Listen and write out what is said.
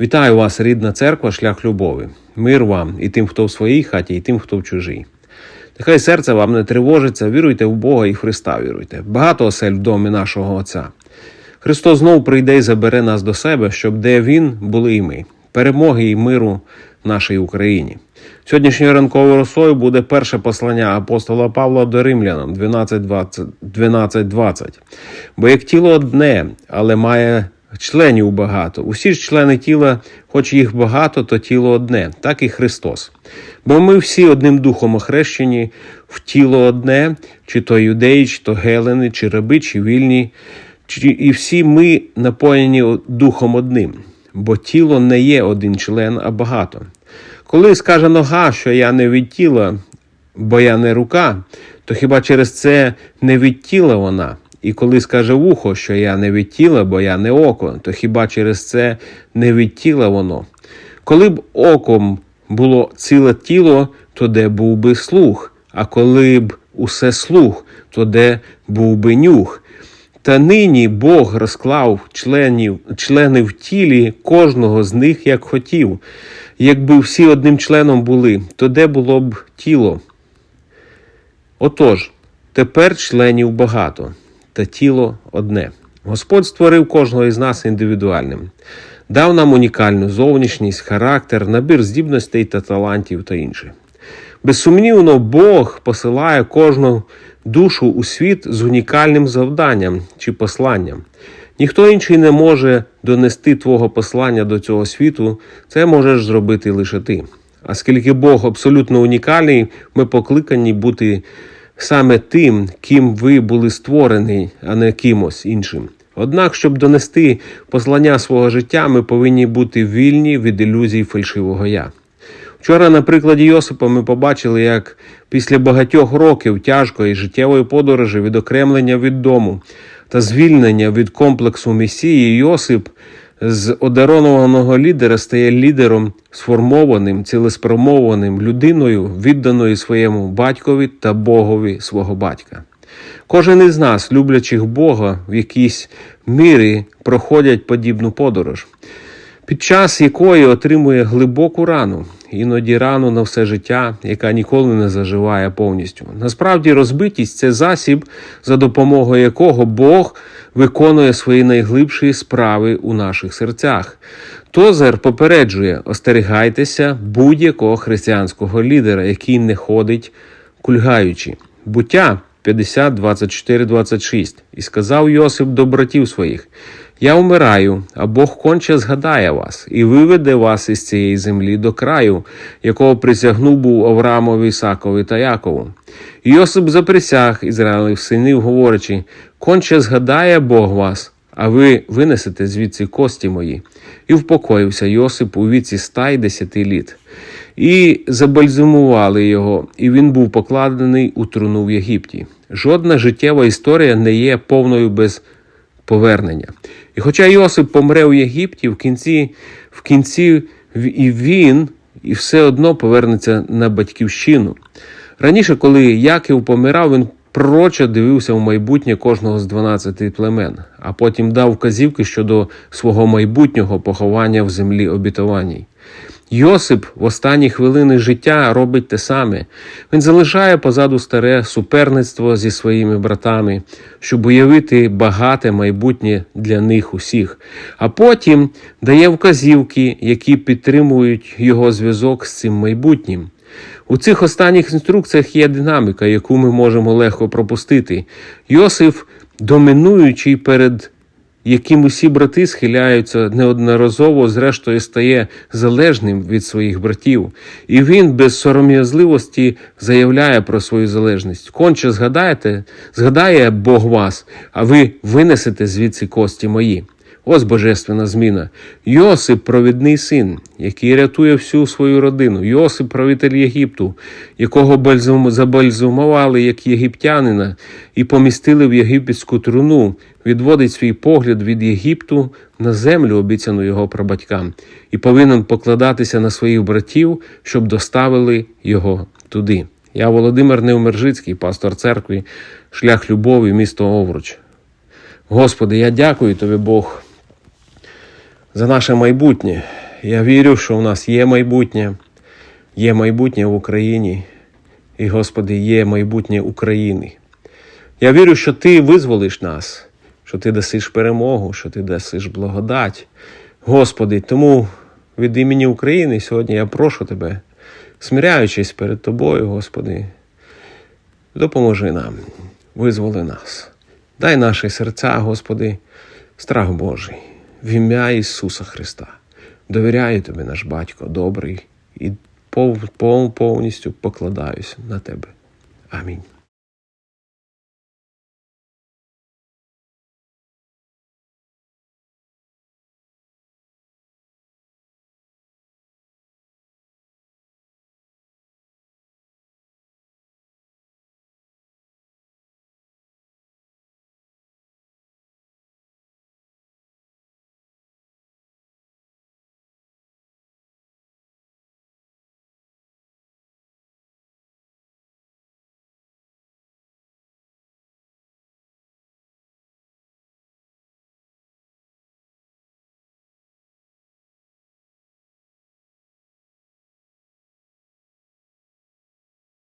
Вітаю вас, рідна церква, шлях любові. Мир вам і тим, хто в своїй хаті, і тим, хто в чужій. Нехай серце вам не тривожиться, віруйте в Бога і Христа віруйте. Багато осель в домі нашого Отця. Христос знову прийде і забере нас до себе, щоб де Він були і ми. Перемоги і миру нашій Україні. Сьогоднішньою ранковою росою буде перше послання апостола Павла до римлянам 12.20. 12.20. Бо як тіло одне, але має членів багато. Усі ж члени тіла, хоч їх багато, то тіло одне, так і Христос. Бо ми всі одним духом охрещені в тіло одне, чи то юдеї, чи то гелени, чи раби, чи вільні, чи, і всі ми напоєні духом одним, бо тіло не є один член, а багато. Коли скаже нога, що я не від тіла, бо я не рука, то хіба через це не від тіла вона? І коли скаже вухо, що я не від тіла, бо я не око, то хіба через це не від тіла воно? Коли б оком було ціле тіло, то де був би слух, а коли б усе слух, то де був би нюх. Та нині Бог розклав членів, члени в тілі кожного з них як хотів. Якби всі одним членом були, то де було б тіло? Отож, тепер членів багато, та тіло одне. Господь створив кожного із нас індивідуальним, дав нам унікальну зовнішність, характер, набір здібностей та талантів та інше. Безсумнівно, Бог посилає кожну душу у світ з унікальним завданням чи посланням. Ніхто інший не може донести твого послання до цього світу, це можеш зробити лише ти. А скільки Бог абсолютно унікальний, ми покликані бути саме тим, ким ви були створені, а не кимось іншим. Однак, щоб донести послання свого життя, ми повинні бути вільні від ілюзій фальшивого я. Вчора, на прикладі Йосипа, ми побачили, як після багатьох років тяжкої життєвої подорожі, відокремлення від дому та звільнення від комплексу Месії, Йосип з одарованого лідера стає лідером сформованим, цілеспромованим людиною, відданою своєму батькові та Богові свого батька. Кожен із нас, люблячих Бога, в якійсь мірі проходять подібну подорож, під час якої отримує глибоку рану, іноді рану на все життя, яка ніколи не заживає повністю. Насправді, розбитість це засіб, за допомогою якого Бог виконує свої найглибші справи у наших серцях. Тозер попереджує: остерігайтеся будь-якого християнського лідера, який не ходить кульгаючи. Буття 50, 24, 26. І сказав Йосип до братів своїх: Я вмираю, а Бог конче згадає вас і виведе вас із цієї землі до краю, якого присягнув був Авраамові, Ісакові та Якову. Йосип заприсяг Ізраїлів синів, говорячи: конче згадає Бог вас, а ви винесете звідси кості мої. І впокоївся Йосип у віці ста й десяти літ. І забальзумували його, і він був покладений у труну в Єгипті. Жодна життєва історія не є повною без повернення. І хоча Йосип помре у Єгипті, в кінці, в кінці і він і все одно повернеться на батьківщину. Раніше, коли Яків помирав, він пророче дивився в майбутнє кожного з 12 племен, а потім дав вказівки щодо свого майбутнього поховання в землі обітованій. Йосип в останні хвилини життя робить те саме. Він залишає позаду старе суперництво зі своїми братами, щоб уявити багате майбутнє для них усіх, а потім дає вказівки, які підтримують його зв'язок з цим майбутнім. У цих останніх інструкціях є динаміка, яку ми можемо легко пропустити. Йосиф, домінуючий перед яким усі брати схиляються неодноразово, зрештою стає залежним від своїх братів, і він без сором'язливості заявляє про свою залежність. Конче згадаєте, згадає Бог вас, а ви винесете звідси кості мої. Ось божественна зміна. Йосип провідний син, який рятує всю свою родину. Йосип правитель Єгипту, якого бальзум... забальзумували як єгиптянина і помістили в єгипетську труну, відводить свій погляд від Єгипту на землю, обіцяну його прабатькам, і повинен покладатися на своїх братів, щоб доставили його туди. Я Володимир Невмержицький, пастор церкви, шлях любові, місто Овруч. Господи, я дякую тобі, Бог, за наше майбутнє. Я вірю, що у нас є майбутнє, є майбутнє в Україні, і, Господи, є майбутнє України. Я вірю, що Ти визволиш нас, що Ти дасиш перемогу, що Ти дасиш благодать. Господи, тому від імені України сьогодні я прошу Тебе, смиряючись перед Тобою, Господи, допоможи нам, визволи нас. Дай наші серця, Господи, страх Божий, в ім'я Ісуса Христа. Довіряю Тобі, наш батько, добрий, і пов- пов- повністю покладаюся на Тебе. Амінь.